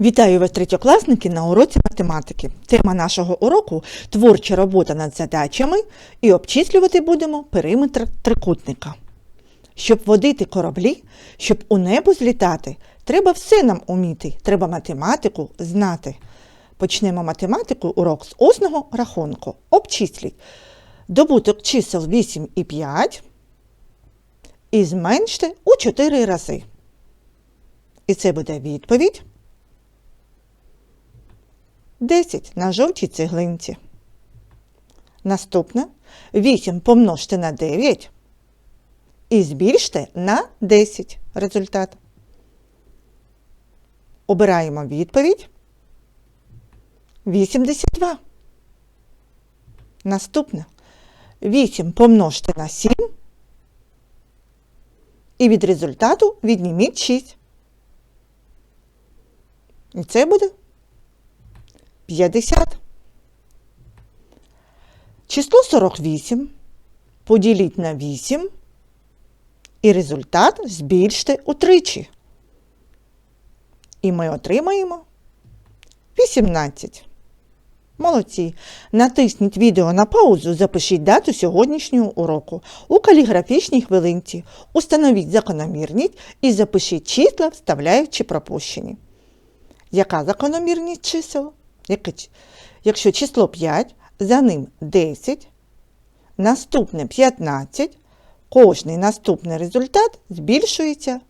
Вітаю вас, третьокласники, на уроці математики. Тема нашого уроку творча робота над задачами і обчислювати будемо периметр трикутника. Щоб водити кораблі, щоб у небо злітати, треба все нам уміти, треба математику знати. Почнемо математику урок з осного рахунку. Обчисліть добуток чисел 8 і 5 і зменште у 4 рази. І це буде відповідь. 10 на жовтій цеглинці. Наступне 8 помножте на 9 і збільште на 10 результат. Обираємо відповідь 82. Наступне 8 помножте на 7 і від результату відніміть 6. І це буде 50. Число 48 поділіть на 8 і результат збільште утричі. І ми отримаємо 18. Молодці. Натисніть відео на паузу, запишіть дату сьогоднішнього уроку у каліграфічній хвилинці. Установіть закономірність і запишіть числа, вставляючи пропущені. Яка закономірність чисел? Якщо число 5, за ним 10, наступне 15, кожний наступний результат збільшується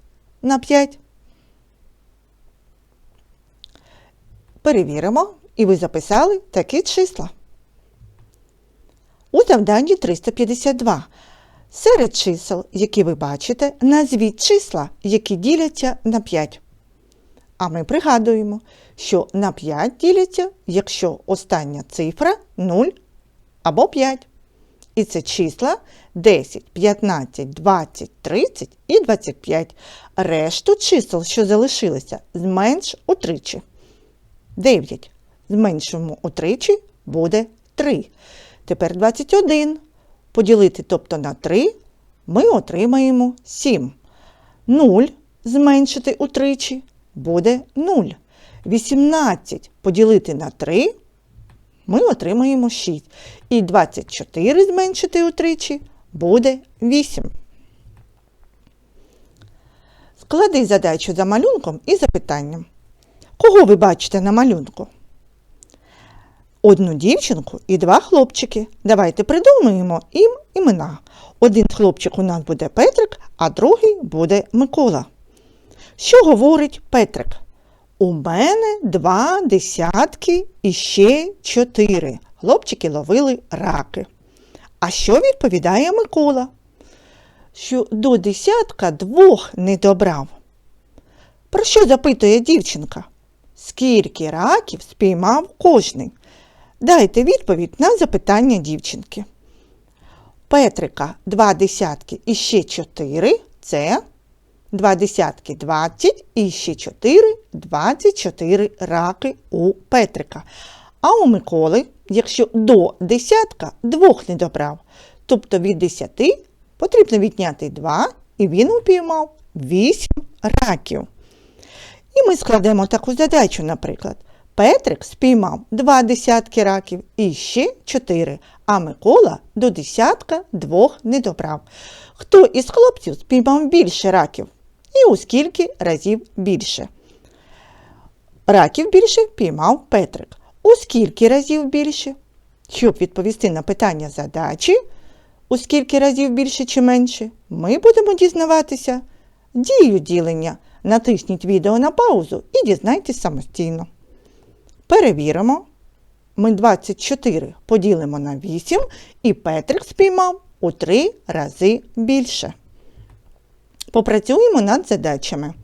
на 5. Перевіримо, і ви записали такі числа. У завданні 352. Серед чисел, які ви бачите, назвіть числа, які діляться на 5. А ми пригадуємо, що на 5 діляться, якщо остання цифра 0 або 5. І це числа 10, 15, 20, 30 і 25. Решту чисел, що залишилися, зменш утричі. 9. Зменшуємо утричі буде 3. Тепер 21. Поділити тобто на 3 ми отримаємо 7. 0 зменшити утричі буде 0. 18 поділити на 3 ми отримаємо 6. І 24 зменшити утричі буде 8. Склади задачу за малюнком і запитанням. Кого ви бачите на малюнку? Одну дівчинку і два хлопчики. Давайте придумаємо їм імена. Один хлопчик у нас буде Петрик, а другий буде Микола. Що говорить Петрик? У мене два десятки і ще чотири. Хлопчики ловили раки. А що відповідає Микола? Що до десятка двох не добрав. Про що запитує дівчинка? Скільки раків спіймав кожний? Дайте відповідь на запитання дівчинки. Петрика два десятки і ще чотири це два десятки 20 і ще 4 24 раки у Петрика. А у Миколи, якщо до десятка двох не добрав, тобто від 10 потрібно відняти 2, і він упіймав 8 раків. І ми складемо таку задачу, наприклад. Петрик спіймав два десятки раків і ще 4, а Микола до десятка двох не добрав. Хто із хлопців спіймав більше раків? І у скільки разів більше? Раків більше піймав Петрик. У скільки разів більше? Щоб відповісти на питання задачі, у скільки разів більше чи менше, ми будемо дізнаватися дію ділення. Натисніть відео на паузу і дізнайтесь самостійно. Перевіримо. Ми 24 поділимо на 8 і Петрик спіймав у 3 рази більше. Попрацюємо над задачами.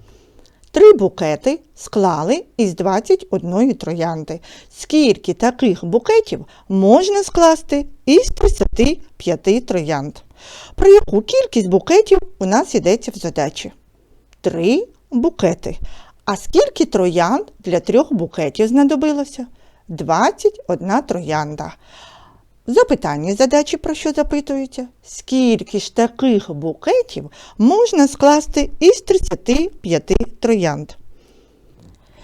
Три букети склали із 21 троянди. Скільки таких букетів можна скласти із 35 троянд? Про яку кількість букетів у нас йдеться в задачі? Три букети. А скільки троянд для трьох букетів знадобилося? 21 троянда. В запитанні задачі про що запитується? Скільки ж таких букетів можна скласти із 35 троянд?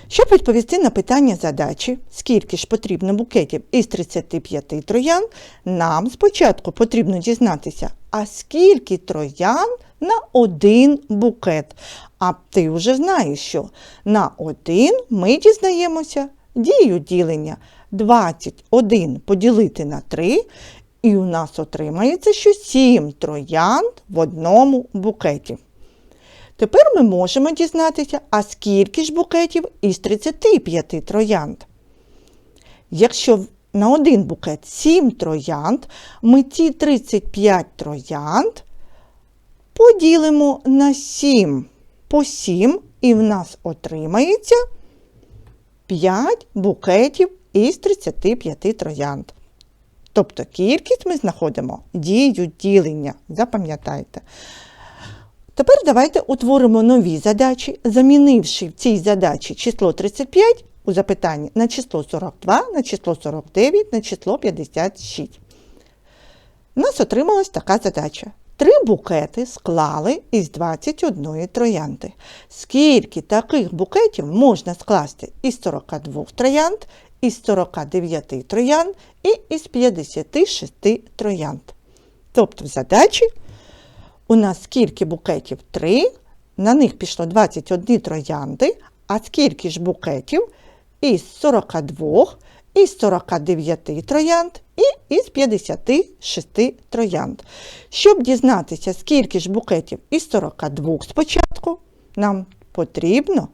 Щоб відповісти на питання задачі, скільки ж потрібно букетів із 35 троян, нам спочатку потрібно дізнатися, а скільки троян на один букет. А ти вже знаєш, що на один ми дізнаємося дію ділення 21 поділити на 3, і у нас отримається, що 7 троянд в одному букеті. Тепер ми можемо дізнатися, а скільки ж букетів із 35 троянд. Якщо на один букет 7 троянд, ми ці 35 троянд поділимо на 7 по 7, і в нас отримається 5 букетів із 35 троянд. Тобто кількість ми знаходимо дію ділення. Запам'ятайте. Тепер давайте утворимо нові задачі, замінивши в цій задачі число 35 у запитанні на число 42, на число 49, на число 56. У нас отрималась така задача. Три букети склали із 21 троянди. Скільки таких букетів можна скласти із 42 троянд, із 49 троянд і із 56 троянд? Тобто в задачі у нас скільки букетів? 3, на них пішло 21 троянди, а скільки ж букетів із 42, із 49 троянд і із 56 троянд. Щоб дізнатися, скільки ж букетів із 42 спочатку, нам потрібно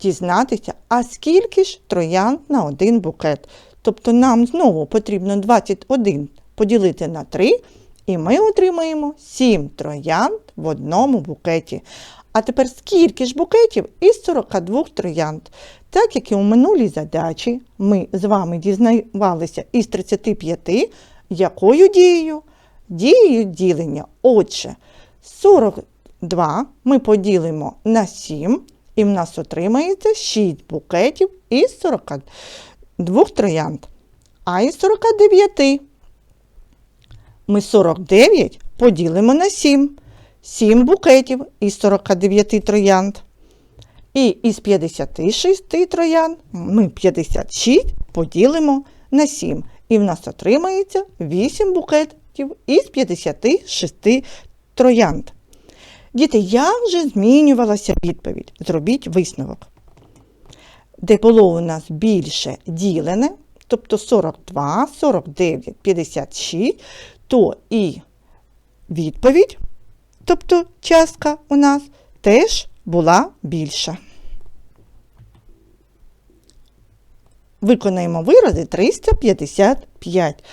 дізнатися, а скільки ж троянд на один букет. Тобто нам знову потрібно 21 поділити на 3, і ми отримаємо 7 троянд в одному букеті. А тепер скільки ж букетів із 42 троянд? Так як і у минулій задачі ми з вами дізнавалися із 35, якою дією? Дією ділення. Отже, 42 ми поділимо на 7, і в нас отримається 6 букетів із 42 троянд. А із 49 ми 49 поділимо на 7. 7 букетів із 49 троянд. І із 56 троян ми 56 поділимо на 7. І в нас отримається 8 букетів із 56 троянд. Діти, як же змінювалася відповідь? Зробіть висновок. Де було у нас більше ділене, тобто 42, 49, 56, то і відповідь, тобто частка у нас теж була більша. Виконаємо вирази 355.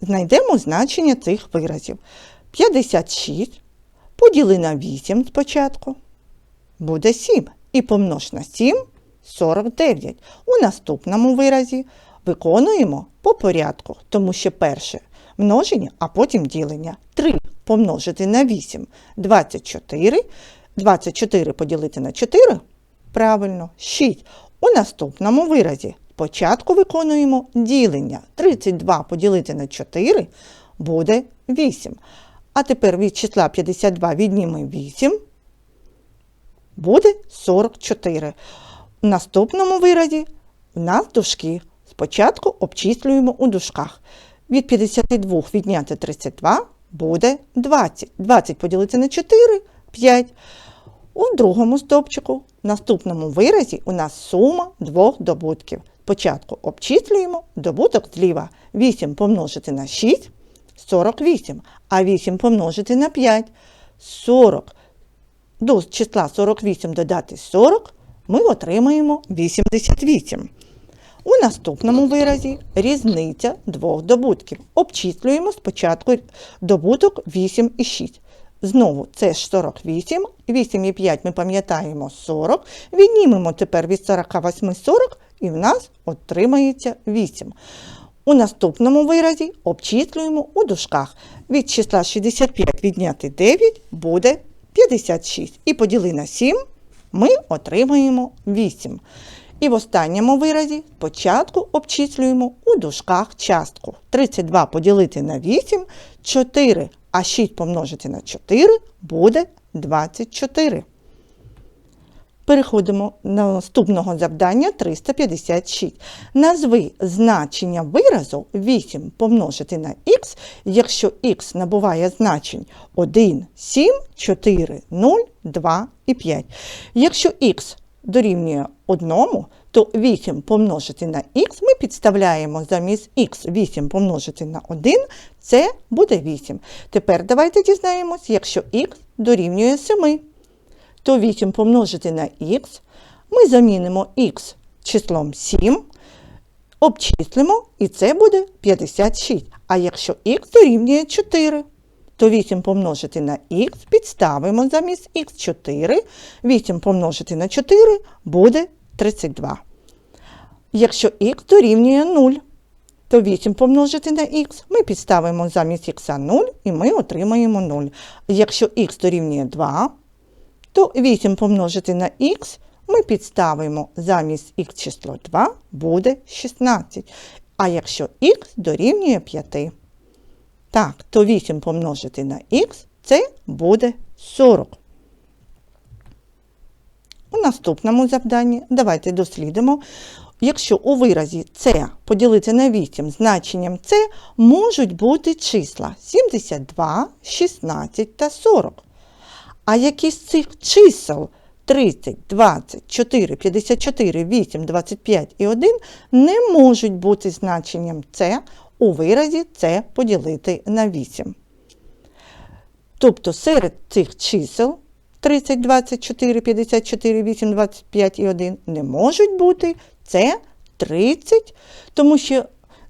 Знайдемо значення цих виразів. 56 поділи на 8 спочатку. Буде 7. І помнож на 7 49. У наступному виразі виконуємо по порядку, тому що перше множення, а потім ділення. 3 помножити на 8 24. 24 поділити на 4. Правильно, 6. У наступному виразі спочатку виконуємо ділення. 32 поділити на 4 буде 8. А тепер від числа 52 віднімемо 8, буде 44. У наступному виразі в нас дужки. Спочатку обчислюємо у дужках. Від 52 відняти 32 буде 20. 20 поділити на 4 5. У другому стовпчику, в наступному виразі, у нас сума двох добутків. Спочатку обчислюємо добуток зліва. 8 помножити на 6 48, а 8 помножити на 5 40. До числа 48 додати 40 ми отримаємо 88. У наступному виразі різниця двох добутків. Обчислюємо спочатку добуток 8 і 6. Знову це ж 48, 8 і 5 ми пам'ятаємо 40. Віднімемо тепер від 48 40 і в нас отримається 8. У наступному виразі обчислюємо у дужках. Від числа 65 відняти 9 буде 56. І поділи на 7 ми отримаємо 8. І в останньому виразі спочатку обчислюємо у дужках частку. 32 поділити на 8 4, а 6 помножити на 4 буде 24. Переходимо до наступного завдання 356. Назви значення виразу 8 помножити на х, якщо х набуває значень 1, 7, 4, 0, 2 і 5. Якщо х дорівнює 1, то 8 помножити на х ми підставляємо замість х 8 помножити на 1, це буде 8. Тепер давайте дізнаємось, якщо х дорівнює 7 то 8 помножити на х, ми замінимо х числом 7, обчислимо, і це буде 56. А якщо х дорівнює 4, то 8 помножити на х підставимо замість х 4, 8 помножити на 4 буде 32. Якщо х дорівнює 0, то 8 помножити на х ми підставимо замість х 0 і ми отримаємо 0. Якщо х дорівнює 2, то 8 помножити на х ми підставимо замість х число 2 буде 16. А якщо х дорівнює 5, так, то 8 помножити на х це буде 40. У наступному завданні давайте дослідимо. Якщо у виразі С поділити на 8 значенням С можуть бути числа 72, 16 та 40. А які з цих чисел 30, 20, 4, 54, 8, 25 і 1 не можуть бути значенням С у виразі С поділити на 8. Тобто серед цих чисел 30, 24, 54, 8, 25 і 1 не можуть бути С 30, тому що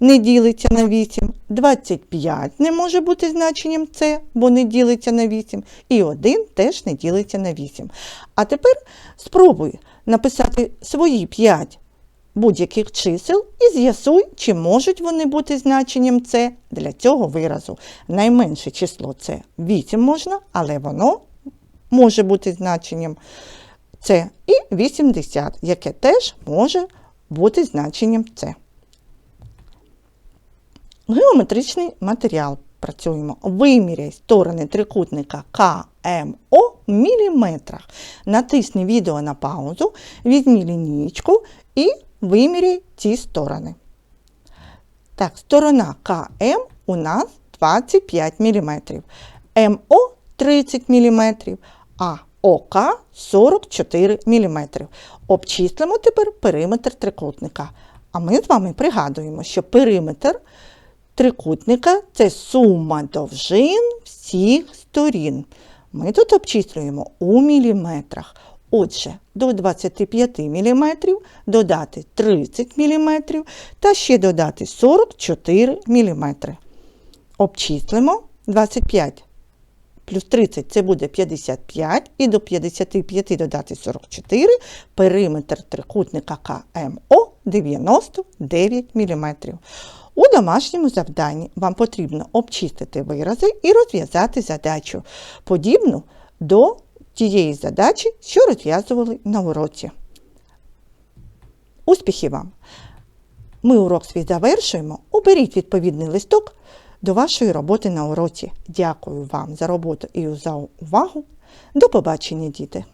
не ділиться на 8, 25 не може бути значенням С, бо не ділиться на 8, і 1 теж не ділиться на 8. А тепер спробуй написати свої 5 будь-яких чисел і з'ясуй, чи можуть вони бути значенням С для цього виразу. Найменше число це 8 можна, але воно може бути значенням С і 80, яке теж може бути значенням С. Геометричний матеріал. Працюємо. Виміряй сторони трикутника КМО в міліметрах. Натисни відео на паузу, візьми лінійку і виміряй ці сторони. Так, сторона КМ у нас 25 мм, МО 30 мм, а ОК 44 мм. Обчислимо тепер периметр трикутника. А ми з вами пригадуємо, що периметр трикутника це сума довжин всіх сторін. Ми тут обчислюємо у міліметрах. Отже, до 25 мм додати 30 мм та ще додати 44 мм. Обчислимо 25 плюс 30 це буде 55, і до 55 додати 44, периметр трикутника КМО 99 мм. У домашньому завданні вам потрібно обчистити вирази і розв'язати задачу, подібну до тієї задачі, що розв'язували на уроці. Успіхів вам! Ми урок свій завершуємо. Оберіть відповідний листок до вашої роботи на уроці. Дякую вам за роботу і за увагу. До побачення, діти!